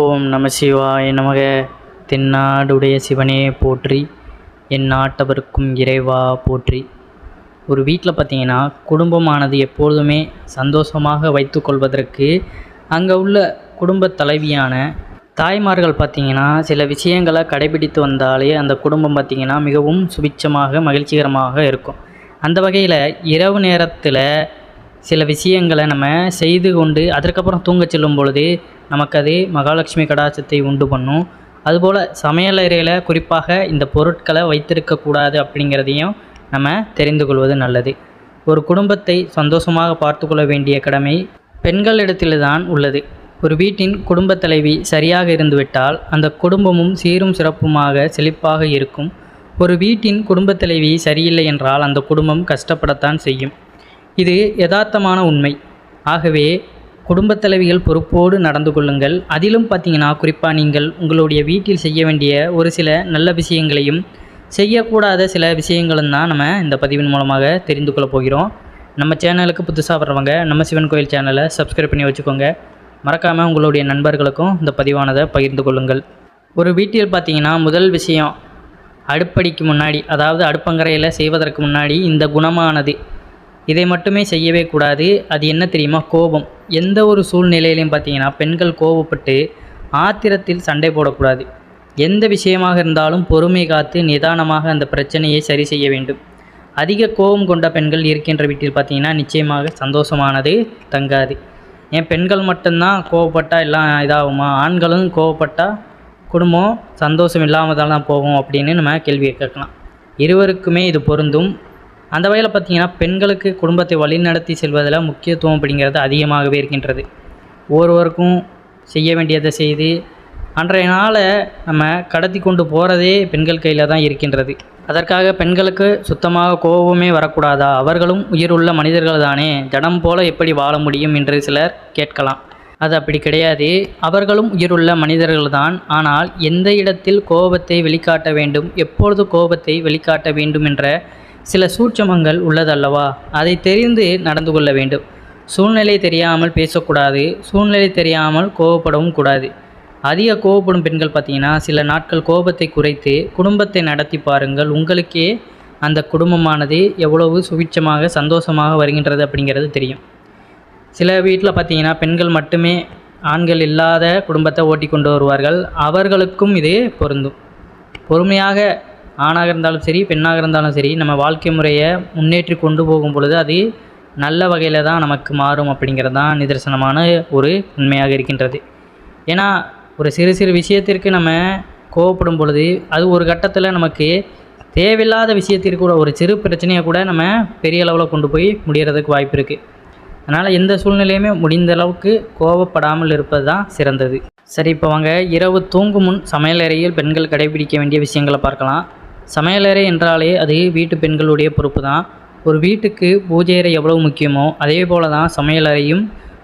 ஓம் நம சிவாய நமக. தென்னாடுடைய சிவனே போற்றி. என் நாட்டவருக்கும் இறைவா போற்றி. ஒரு வீட்டில் பார்த்தீங்கன்னா குடும்பமானது எப்பொழுதுமே சந்தோஷமாக வைத்துக்கொள்வதற்கு அங்கே உள்ள குடும்பத் தலைவியான தாய்மார்கள் பார்த்திங்கன்னா சில விஷயங்களை கடைபிடித்து வந்தாலே அந்த குடும்பம் பார்த்திங்கன்னா மிகவும் சுபிச்சமாக மகிழ்ச்சிகரமாக இருக்கும். அந்த வகையில் இரவு நேரத்தில் சில விஷயங்களை நம்ம செய்து கொண்டு அதற்கப்புறம் தூங்கச் செல்லும் பொழுது நமக்கு அது மகாலட்சுமி கடாட்சத்தை உண்டு பண்ணும். அதுபோல் சமையலறையில் குறிப்பாக இந்த பொருட்களை வைத்திருக்கக்கூடாது அப்படிங்கிறதையும் நம்ம தெரிந்து கொள்வது நல்லது. ஒரு குடும்பத்தை சந்தோஷமாக பார்த்து கொள்ள வேண்டிய கடமை பெண்களிடத்தில்தான் உள்ளது. ஒரு வீட்டின் குடும்ப தலைவி சரியாக இருந்துவிட்டால் அந்த குடும்பமும் சீரும் சிறப்புமாக செழிப்பாக இருக்கும். ஒரு வீட்டின் குடும்பத் தலைவி சரியில்லை என்றால் அந்த குடும்பம் கஷ்டப்படத்தான் செய்யும். இது யதார்த்தமான உண்மை. ஆகவே குடும்பத் தலைவிகள் பொறுப்போடு நடந்து கொள்ளுங்கள். அதிலும் பார்த்தீங்கன்னா குறிப்பாக நீங்கள் உங்களுடைய வீட்டில் செய்ய வேண்டிய ஒரு சில நல்ல விஷயங்களையும் செய்யக்கூடாத சில விஷயங்களும் தான் நம்ம இந்த பதிவின் மூலமாக தெரிந்து கொள்ள போகிறோம். நம்ம சேனலுக்கு புதுசாக வர்றவங்க நம்ம சிவன் கோயில் சேனலை சப்ஸ்கிரைப் பண்ணி வச்சுக்கோங்க. மறக்காமல் உங்களுடைய நண்பர்களுக்கும் இந்த பதிவானதை பகிர்ந்து கொள்ளுங்கள். ஒரு வீட்டில் பார்த்தீங்கன்னா முதல் விஷயம் அடுப்படிக்கு முன்னாடி அதாவது அடுப்பங்கரையில் செய்வதற்கு முன்னாடி இந்த குணமானது. இதை மட்டுமே செய்யவே கூடாது. அது என்ன தெரியுமா? கோபம். எந்த ஒரு சூழ்நிலையிலையும் பார்த்தீங்கன்னா பெண்கள் கோபப்பட்டு ஆத்திரத்தில் சண்டை போடக்கூடாது. எந்த விஷயமாக இருந்தாலும் பொறுமை காத்து நிதானமாக அந்த பிரச்சனையை சரி செய்ய வேண்டும். அதிக கோபம் கொண்ட பெண்கள் இருக்கின்ற வீட்டில் பார்த்தீங்கன்னா நிச்சயமாக சந்தோஷமானது தங்காது. ஏன்? பெண்கள் மட்டும்தான் கோவப்பட்டால் எல்லாம் இதாகுமா? ஆண்களும் கோவப்பட்டால் குடும்பம் சந்தோஷம் இல்லாமல் தான் போகும் அப்படின்னு நம்ம கேள்வியை கேட்கலாம். இருவருக்குமே இது பொருந்தும். அந்த வகையில் பார்த்தீங்கன்னா பெண்களுக்கு குடும்பத்தை வழிநடத்தி செல்வதில் முக்கியத்துவம் அப்படிங்கிறது அதிகமாகவே இருக்கின்றது. ஒருவருக்கும் செய்ய வேண்டியதை செய்து அன்றைய நாளை நம்ம கடத்தி கொண்டு போகிறதே பெண்கள் கையில் தான் இருக்கின்றது. அதற்காக பெண்களுக்கு சுத்தமாக கோபமே வரக்கூடாதா? அவர்களும் உயிருள்ள மனிதர்கள் தானே. ஜடம் போல எப்படி வாழ முடியும் என்று சிலர் கேட்கலாம். அது அப்படி கிடையாது. அவர்களும் உயிருள்ள மனிதர்கள்தான் ஆனால் எந்த இடத்தில் கோபத்தை வெளிக்காட்ட வேண்டும்? எப்பொழுது கோபத்தை வெளிக்காட்ட வேண்டும் என்ற சில சூட்சமங்கள் உள்ளதல்லவா? அதை தெரிந்து நடந்து கொள்ள வேண்டும். சூழ்நிலை தெரியாமல் பேசக்கூடாது. சூழ்நிலை தெரியாமல் கோபப்படவும் கூடாது. அதிக கோபப்படும் பெண்கள் பார்த்தீங்கன்னா சில நாட்கள் கோபத்தை குறைத்து குடும்பத்தை நடத்தி பாருங்கள். உங்களுக்கே அந்த குடும்பமானது எவ்வளவு சுபிட்சமாக சந்தோஷமாக வருகின்றது அப்படிங்கிறது தெரியும். சில வீட்டில் பார்த்தீங்கன்னா பெண்கள் மட்டுமே ஆண்கள் இல்லாத குடும்பத்தை ஓட்டி கொண்டு வருவார்கள். அவர்களுக்கும் இது பொருந்தும். பொறுமையாக ஆணாக இருந்தாலும் சரி பெண்ணாக இருந்தாலும் சரி நம்ம வாழ்க்கை முறையை முன்னேற்றி கொண்டு போகும் பொழுது அது நல்ல வகையில் தான் நமக்கு மாறும் அப்படிங்கிறது தான் நிதர்சனமான ஒரு உண்மையாக இருக்கின்றது. ஏன்னா ஒரு சிறு சிறு விஷயத்திற்கு நம்ம கோவப்படும் பொழுது அது ஒரு கட்டத்தில் நமக்கு தேவையில்லாத விஷயத்திற்கு கூட ஒரு சிறு பிரச்சனையை கூட நம்ம பெரிய அளவில் கொண்டு போய் முடியறதுக்கு வாய்ப்பு இருக்குது அதனால் எந்த சூழ்நிலையுமே முடிந்த அளவுக்கு கோவப்படாமல் இருப்பது தான் சிறந்தது. சரி இப்போ வாங்க. இரவு தூங்கும் முன் சமையலறையில் பெண்கள் கடைபிடிக்க வேண்டிய விஷயங்களை பார்க்கலாம். சமையலறை என்றாலே அது வீட்டு பெண்களுடைய பொறுப்பு தான் ஒரு வீட்டுக்கு பூஜை அறை எவ்வளவு முக்கியமோ அதே போல தான் சமையலறையும்.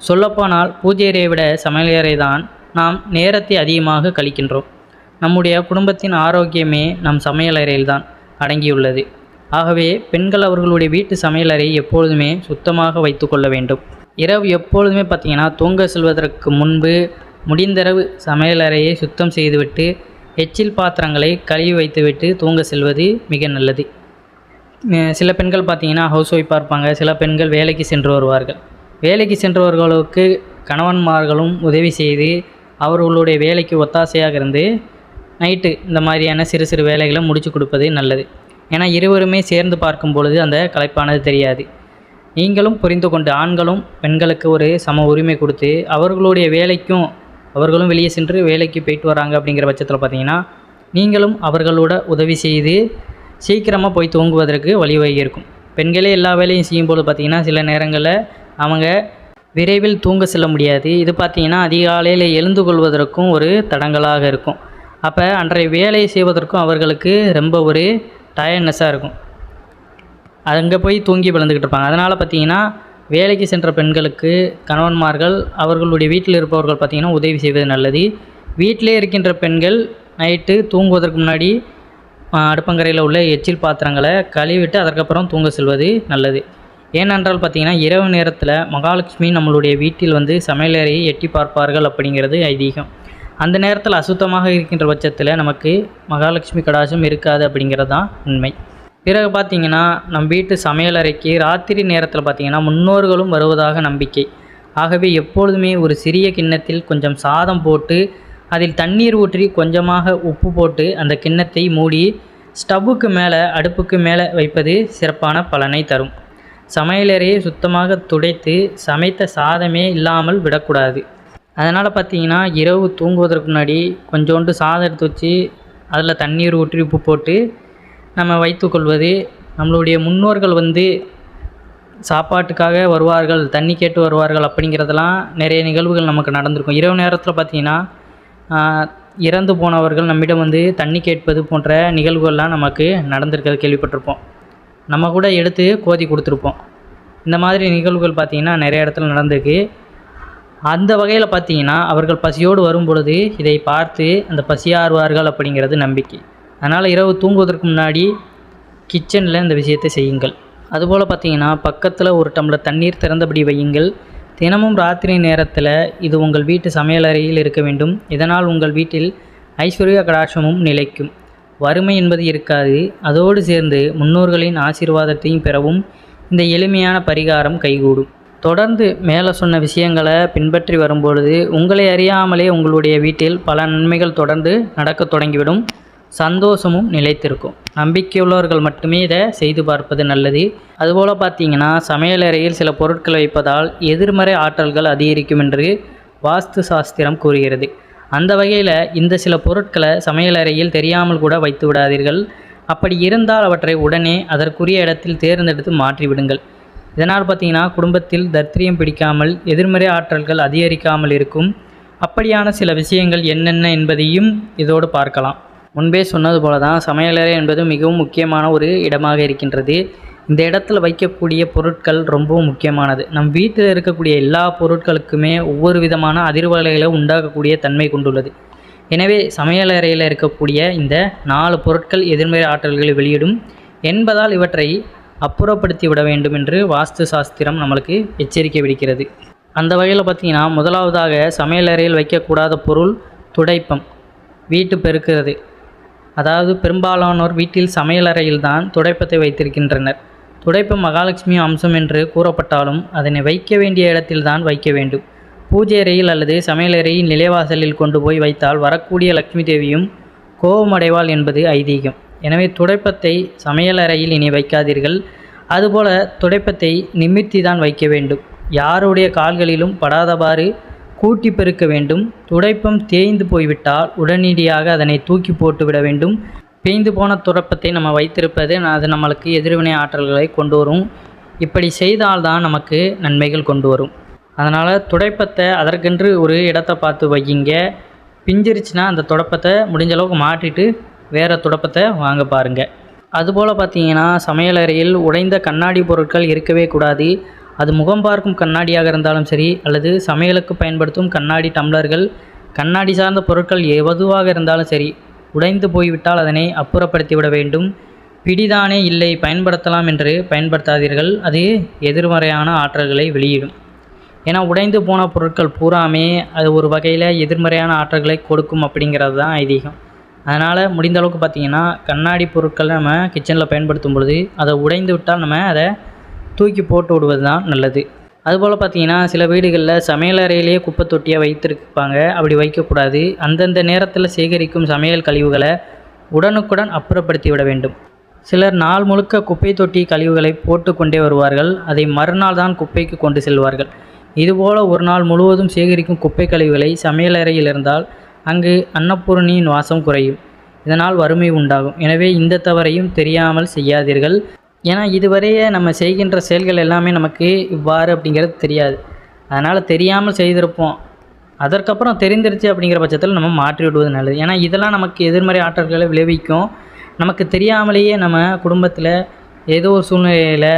சொல்லப்போனால் பூஜை அறையை விட சமையலறை தான் நாம் நேரத்தை அதிகமாக கழிக்கின்றோம். நம்முடைய குடும்பத்தின் ஆரோக்கியமே நம் சமையலறையில் தான் அடங்கியுள்ளது. ஆகவே பெண்கள் அவர்களுடைய வீட்டு சமையலறை எப்பொழுதுமே சுத்தமாக வைத்து கொள்ள வேண்டும். இரவு எப்பொழுதுமே பார்த்திங்கன்னா தூங்க செல்வதற்கு முன்பு முடிந்தளவு சமையலறையை சுத்தம் செய்துவிட்டு எச்சில் பாத்திரங்களை கழுவி வைத்துவிட்டு தூங்க செல்வது மிக நல்லது. சில பெண்கள் பார்த்தீங்கன்னா ஹவுஸ் ஒய்ஃபாக இருப்பாங்க. சில பெண்கள் வேலைக்கு சென்று வருவார்கள். வேலைக்கு சென்றவர்களுக்கு கணவன்மார்களும் உதவி செய்து அவர்களுடைய வேலைக்கு ஒத்தாசையாக இருந்து நைட்டு இந்த மாதிரியான சிறு சிறு வேலைகளை முடித்து கொடுப்பது நல்லது. ஏன்னா இருவருமே சேர்ந்து பார்க்கும் பொழுது அந்த கலைப்பானது தெரியாது. நீங்களும் புரிந்து கொண்டு ஆண்களும் பெண்களுக்கு ஒரு சம உரிமை கொடுத்து அவர்களுடைய வேலைக்கும் அவர்களும் வெளியே சென்று வேலைக்கு போயிட்டு வராங்க அப்படிங்கிற பட்சத்தில் பார்த்தீங்கன்னா நீங்களும் அவர்களோட உதவி செய்து சீக்கிரமாக போய் தூங்குவதற்கு வழிவகை இருக்கும். பெண்களே எல்லா வேலையும் செய்யும்போது பார்த்திங்கன்னா சில நேரங்களில் அவங்க விரைவில் தூங்க செல்ல முடியாது. இது பார்த்திங்கன்னா அதிகாலையில் எழுந்து கொள்வதற்கும் ஒரு தடங்கலாக இருக்கும். அப்போ அன்றைய வேலையை செய்வதற்கும் அவர்களுக்கு ரொம்ப ஒரு டயர்ட்னஸாக இருக்கும். அங்கே போய் தூங்கி விழுந்துக்கிட்டு இருப்பாங்க. அதனால் பார்த்தீங்கன்னா வேலைக்கு சென்ற பெண்களுக்கு கணவன்மார்கள் அவர்களுடைய வீட்டில் இருப்பவர்கள் பார்த்திங்கன்னா உதவி செய்வது நல்லது. வீட்டிலே இருக்கின்ற பெண்கள் நைட்டு தூங்குவதற்கு முன்னாடி அடுப்பங்கரையில் உள்ள எச்சில் பாத்திரங்களை கழுவிட்டு அதற்கப்புறம் தூங்க செல்வது நல்லது. ஏனென்றால் பார்த்தீங்கன்னா இரவு நேரத்தில் மகாலட்சுமி நம்மளுடைய வீட்டில் வந்து சமையலறையை எட்டி பார்ப்பார்கள் அப்படிங்கிறது ஐதீகம். அந்த நேரத்தில் அசுத்தமாக இருக்கின்ற பட்சத்தில் நமக்கு மகாலட்சுமி கடாசம் இருக்காது அப்படிங்கிறது தான் உண்மை. பிறகு பார்த்திங்கன்னா நம் வீட்டு சமையலறைக்கு ராத்திரி நேரத்தில் பார்த்தீங்கன்னா முன்னோர்களும் வருவதாக நம்பிக்கை. ஆகவே எப்பொழுதுமே ஒரு சிறிய கிண்ணத்தில் கொஞ்சம் சாதம் போட்டு அதில் தண்ணீர் ஊற்றி கொஞ்சமாக உப்பு போட்டு அந்த கிண்ணத்தை மூடி ஸ்டவ்வுக்கு மேலே அடுப்புக்கு மேலே வைப்பது சிறப்பான பலனை தரும். சமையலறையை சுத்தமாக துடைத்து சமைத்த சாதமே இல்லாமல் விடக்கூடாது. அதனால் பார்த்திங்கன்னா இரவு தூங்குவதற்கு முன்னாடி கொஞ்சோண்டு சாதம் எடுத்து வச்சு அதில் தண்ணீர் ஊற்றி உப்பு போட்டு நம்ம வைத்துக்கொள்வது நம்மளுடைய முன்னோர்கள் வந்து சாப்பாட்டுக்காக வருவார்கள் தண்ணி கேட்டு வருவார்கள் அப்படிங்கிறதெல்லாம் நிறைய நிகழ்வுகள் நமக்கு நடந்திருக்கும். இரவு நேரத்தில் பார்த்தீங்கன்னா இறந்து போனவர்கள் நம்மிடம் வந்து தண்ணி கேட்பது போன்ற நிகழ்வுகள்லாம் நமக்கு நடந்திருக்கிறது கேள்விப்பட்டிருப்போம். நம்ம கூட எடுத்து கோதி கொடுத்துருப்போம். இந்த மாதிரி நிகழ்வுகள் பார்த்திங்கன்னா நிறைய இடத்துல நடந்திருக்கு. அந்த வகையில் பார்த்தீங்கன்னா அவர்கள் பசியோடு வரும் பொழுது இதை பார்த்து அந்த பசியாறுவார்கள் அப்படிங்கிறது நம்பிக்கை. அதனால் இரவு தூங்குவதற்கு முன்னாடி கிச்சனில் இந்த விஷயத்தை செய்யுங்கள். அதுபோல் பார்த்தீங்கன்னா பக்கத்தில் ஒரு டம்ளர் தண்ணீர் திறந்தபடி வையுங்கள். தினமும் ராத்திரி நேரத்தில் இது உங்கள் வீட்டு சமையலறையில் இருக்க வேண்டும். இதனால் உங்கள் வீட்டில் ஐஸ்வர்ய கடாட்சமும் நிலைக்கும். வறுமை என்பது இருக்காது. அதோடு சேர்ந்து முன்னோர்களின் ஆசீர்வாதத்தையும் பெறவும் இந்த எளிமையான பரிகாரம் கைகூடும். தொடர்ந்து மேலே சொன்ன விஷயங்களை பின்பற்றி வரும்பொழுது உங்களை அறியாமலே உங்களுடைய வீட்டில் பல நன்மைகள் தொடர்ந்து நடக்கத் தொடங்கிவிடும். சந்தோஷமும் நிலைத்திருக்கும். நம்பிக்கையுள்ளவர்கள் மட்டுமே இதை செய்து பார்ப்பது நல்லது. அதுபோல் பார்த்தீங்கன்னா சமையலறையில் சில பொருட்கள் வைப்பதால் எதிர்மறை ஆற்றல்கள் அதிகரிக்கும் என்று வாஸ்து சாஸ்திரம் கூறுகிறது. அந்த வகையில் இந்த சில பொருட்களை சமையலறையில் தெரியாமல் கூட வைத்து விடாதீர்கள். அப்படி இருந்தால் அவற்றை உடனே அதற்குரிய இடத்தில் தேர்ந்தெடுத்து மாற்றிவிடுங்கள். இதனால் பார்த்தீங்கன்னா குடும்பத்தில் தர்த்திரியம் பிடிக்காமல் எதிர்மறை ஆற்றல்கள் அதிகரிக்காமல் இருக்கும். அப்படியான சில விஷயங்கள் என்னென்ன என்பதையும் இதோடு பார்க்கலாம். முன்பே சொன்னது போல தான் சமையலறை என்பது மிகவும் முக்கியமான ஒரு இடமாக இருக்கின்றது. இந்த இடத்துல வைக்கக்கூடிய பொருட்கள் ரொம்பவும் முக்கியமானது. நம் வீட்டில் இருக்கக்கூடிய எல்லா பொருட்களுக்குமே ஒவ்வொரு விதமான அதிர்வலைகளை உண்டாக்கக்கூடிய தன்மை கொண்டுள்ளது. எனவே சமையலறையில் இருக்கக்கூடிய இந்த நாலு பொருட்கள் எதிர்மறை ஆற்றல்களை வெளியிடும் என்பதால் இவற்றை அப்புறப்படுத்தி விட வேண்டும் என்று வாஸ்து சாஸ்திரம் நம்மளுக்கு எச்சரிக்கை விடுக்கிறது. அந்த வகையில் பார்த்தீங்கன்னா முதலாவதாக சமையலறையில் வைக்கக்கூடாத பொருள் துடைப்பம். வீட்டு பெருக்கிறது. அதாவது பெரும்பாலானோர் வீட்டில் சமையலறையில் தான் துடைப்பத்தை வைத்திருக்கின்றனர். துடைப்பம் மகாலட்சுமி அம்சம் என்று கூறப்பட்டாலும் அதனை வைக்க வேண்டிய இடத்தில்தான் வைக்க வேண்டும். பூஜை அறையில் அல்லது சமையலறையின் நிலைவாசலில் கொண்டு போய் வைத்தால் வரக்கூடிய லக்ஷ்மி தேவியும் கோபமடைவாள் என்பது ஐதீகம். எனவே துடைப்பத்தை சமையலறையில் இனி வைக்காதீர்கள். அதுபோல துடைப்பத்தை நிமிர்த்தி தான் வைக்க வேண்டும். யாருடைய கால்களிலும் படாதவாறு கூட்டி பெருக்க வேண்டும். துடைப்பம் தேய்ந்து போய்விட்டால் உடனடியாக அதனை தூக்கி போட்டுவிட வேண்டும். பேய்ந்து போன துடைப்பத்தை நம்ம வைத்திருப்பது அது நம்மளுக்கு எதிர்வினை ஆற்றல்களை கொண்டு வரும். இப்படி செய்தால்தான் நமக்கு நன்மைகள் கொண்டு வரும். அதனால் துடைப்பத்தை அதற்கென்று ஒரு இடத்தை பார்த்து வையுங்க. பிஞ்சிருச்சுன்னா அந்த துடைப்பத்தை முடிஞ்ச அளவுக்கு மாட்டிட்டு வேறு துடைப்பத்தை வாங்க பாருங்கள் அதுபோல் பார்த்தீங்கன்னா சமையலறையில் உடைந்த கண்ணாடி பொருட்கள் இருக்கவே கூடாது. அது முகம் பார்க்கும் கண்ணாடியாக இருந்தாலும் சரி அல்லது சமையலுக்கு பயன்படுத்தும் கண்ணாடி டம்ளர்கள் கண்ணாடி சார்ந்த பொருட்கள் எதுவாக இருந்தாலும் சரி உடைந்து போய்விட்டால் அதனை அப்புறப்படுத்தி விட வேண்டும். பிடிதானே இல்லை பயன்படுத்தலாம் என்று பயன்படுத்தாதீர்கள். அது எதிர்மறையான ஆற்றல்களை வெளியிடும். ஏன்னா உடைந்து போன பொருட்கள் பூராமே அது ஒரு வகையில் எதிர்மறையான ஆற்றல்களை கொடுக்கும் அப்படிங்கிறது தான் ஐதீகம். அதனால் முடிந்த அளவுக்கு பார்த்தீங்கன்னா கண்ணாடி பொருட்களை நம்ம கிச்சனில் பயன்படுத்தும் பொழுது அதை உடைந்து விட்டால் நம்ம அதை தூக்கி போட்டு விடுவது தான் நல்லது. அதுபோல் பார்த்தீங்கன்னா சில வீடுகளில் சமையலறையிலேயே குப்பை தொட்டியாக வைத்திருப்பாங்க. அப்படி வைக்கக்கூடாது. அந்தந்த நேரத்தில் சேகரிக்கும் சமையல் கழிவுகளை உடனுக்குடன் அப்புறப்படுத்தி விட வேண்டும். சிலர் நாள் முழுக்க குப்பை தொட்டி கழிவுகளை போட்டு கொண்டே வருவார்கள். அதை மறுநாள் தான் குப்பைக்கு கொண்டு செல்வார்கள். இதுபோல் ஒரு நாள் முழுவதும் சேகரிக்கும் குப்பை கழிவுகளை சமையலறையில் இருந்தால் அங்கு அன்னபூரணியின் வாசம் குறையும். இதனால் வறுமை உண்டாகும். எனவே இந்த தவறையும் தெரியாமல் செய்யாதீர்கள். ஏன்னா இதுவரையே நம்ம செய்கின்ற செயல்கள் எல்லாமே நமக்கு இவ்வாறு அப்படிங்கிறது தெரியாது. அதனால் தெரியாமல் செய்திருப்போம். அதற்கப்புறம் தெரிந்துருச்சு அப்படிங்கிற பட்சத்தில் நம்ம மாற்றி விடுவது நல்லது. ஏன்னா இதெல்லாம் நமக்கு எதிர்மறை ஆற்றல்களை விளைவிக்கும். நமக்கு தெரியாமலேயே நம்ம குடும்பத்தில் ஏதோ ஒரு சூழ்நிலையில்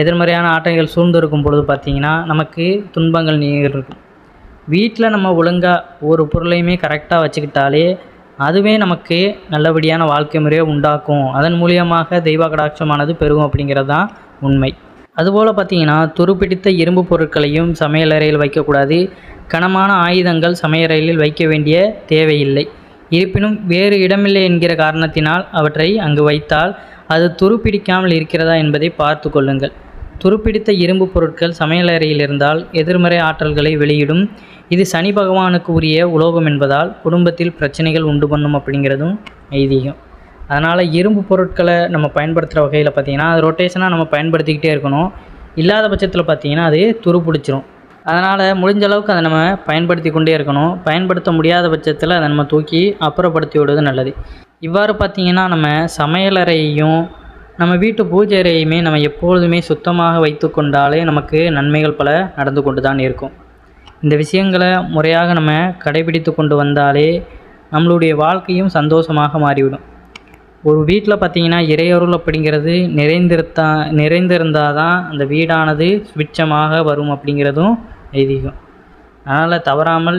எதிர்மறையான ஆற்றல்கள் சூழ்ந்திருக்கும் பொழுது பார்த்திங்கன்னா நமக்கு துன்பங்கள் நேரிடும் வீட்டில் நம்ம ஒழுங்காக ஒரு பொருளையுமே கரெக்டாக வச்சுக்கிட்டாலே அதுவே நமக்கு நல்லபடியான வாழ்க்கை முறையை உண்டாக்கும். அதன் மூலியமாக தெய்வ கடாட்சமானது பெருகும் அப்படிங்கிறது தான் உண்மை. அதுபோல் பார்த்தீங்கன்னா துருப்பிடித்த இரும்பு பொருட்களையும் சமையலறையில் வைக்கக்கூடாது. கனமான ஆயுதங்கள் சமையலறையில் வைக்க வேண்டிய தேவையில்லை. இருப்பினும் வேறு இடமில்லை என்கிற காரணத்தினால் அவற்றை அங்கு வைத்தால் அது துருப்பிடிக்காமல் இருக்கிறதா என்பதை பார்த்து கொள்ளுங்கள். துருப்பிடித்த இரும்பு பொருட்கள் சமையலறையில் இருந்தால் எதிர்மறை ஆற்றல்களை வெளியிடும் இது சனி பகவானுக்கு உரிய உலோகம் என்பதால் குடும்பத்தில் பிரச்சனைகள் உண்டு பண்ணும் அப்படிங்கிறதும் ஐதீகம். அதனால் இரும்பு பொருட்களை நம்ம பயன்படுத்துகிற வகையில் பார்த்திங்கன்னா அது ரொட்டேஷனாக நம்ம பயன்படுத்திக்கிட்டே இருக்கணும். இல்லாத பட்சத்தில் பார்த்திங்கன்னா அது துரு பிடிச்சிரும். அதனால் முடிஞ்ச அளவுக்கு அதை நம்ம பயன்படுத்தி கொண்டே இருக்கணும். பயன்படுத்த முடியாத பட்சத்தில் அதை நம்ம தூக்கி அப்புறப்படுத்தி விடுவது நல்லது. இவ்வாறு பார்த்திங்கன்னா நம்ம சமையலறையையும் நம்ம வீட்டு பூஜை அறையுமே நம்ம எப்பொழுதுமே சுத்தமாக வைத்து கொண்டாலே நமக்கு நன்மைகள் பல நடந்து கொண்டு தான் இருக்கும். இந்த விஷயங்களை முறையாக நம்ம கடைபிடித்து கொண்டு வந்தாலே நம்மளுடைய வாழ்க்கையும் சந்தோஷமாக மாறிவிடும். ஒரு வீட்டில் பார்த்தீங்கன்னா இறையருள் அப்படிங்கிறது நிறைந்திருத்தா நிறைந்திருந்தால் தான் அந்த வீடானது சுவிட்சமாக வரும் அப்படிங்கிறதும் ஐதீகம். அதனால் தவறாமல்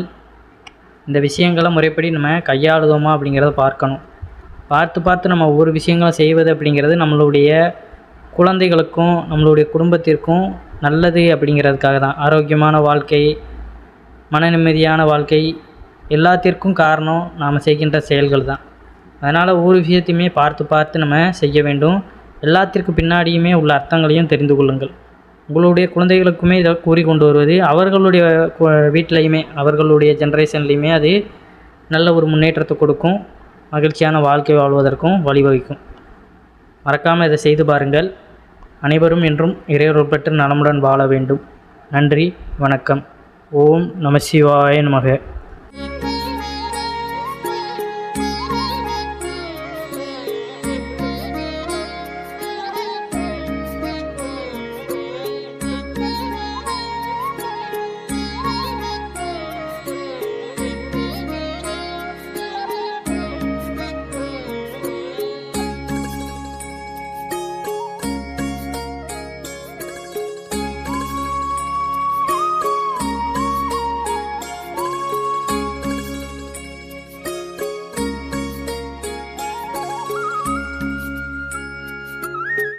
இந்த விஷயங்களை முறைப்படி நம்ம கையாளுதோமா அப்படிங்கிறத பார்க்கணும். பார்த்து பார்த்து நம்ம ஒவ்வொரு விஷயங்களும் செய்வது அப்படிங்கிறது நம்மளுடைய குழந்தைகளுக்கும் நம்மளுடைய குடும்பத்திற்கும் நல்லது அப்படிங்கிறதுக்காக தான் ஆரோக்கியமான வாழ்க்கை மன நிம்மதியான வாழ்க்கை எல்லாத்திற்கும் காரணம் நாம் செய்கின்ற செயல்கள் தான் அதனால் ஒவ்வொரு விஷயத்தையுமே பார்த்து பார்த்து நம்ம செய்ய வேண்டும். எல்லாத்திற்கு பின்னாடியுமே உள்ள அர்த்தங்களையும் தெரிந்து கொள்ளுங்கள். உங்களுடைய குழந்தைகளுக்குமே இதை கூறி கொண்டு வருவது அவர்களுடைய வீட்டிலையுமே அவர்களுடைய ஜென்ரேஷன்லேயுமே அது நல்ல ஒரு முன்னேற்றத்தை கொடுக்கும். மகிழ்ச்சியான வாழ்க்கை வாழ்வதற்கும் வழிவகுக்கும். மறக்காமல் இதை செய்து பாருங்கள். அனைவரும் என்றும் இறையொருள் பெற்று நலமுடன் வாழ வேண்டும். நன்றி வணக்கம். ஓம் நம சிவாய நமக.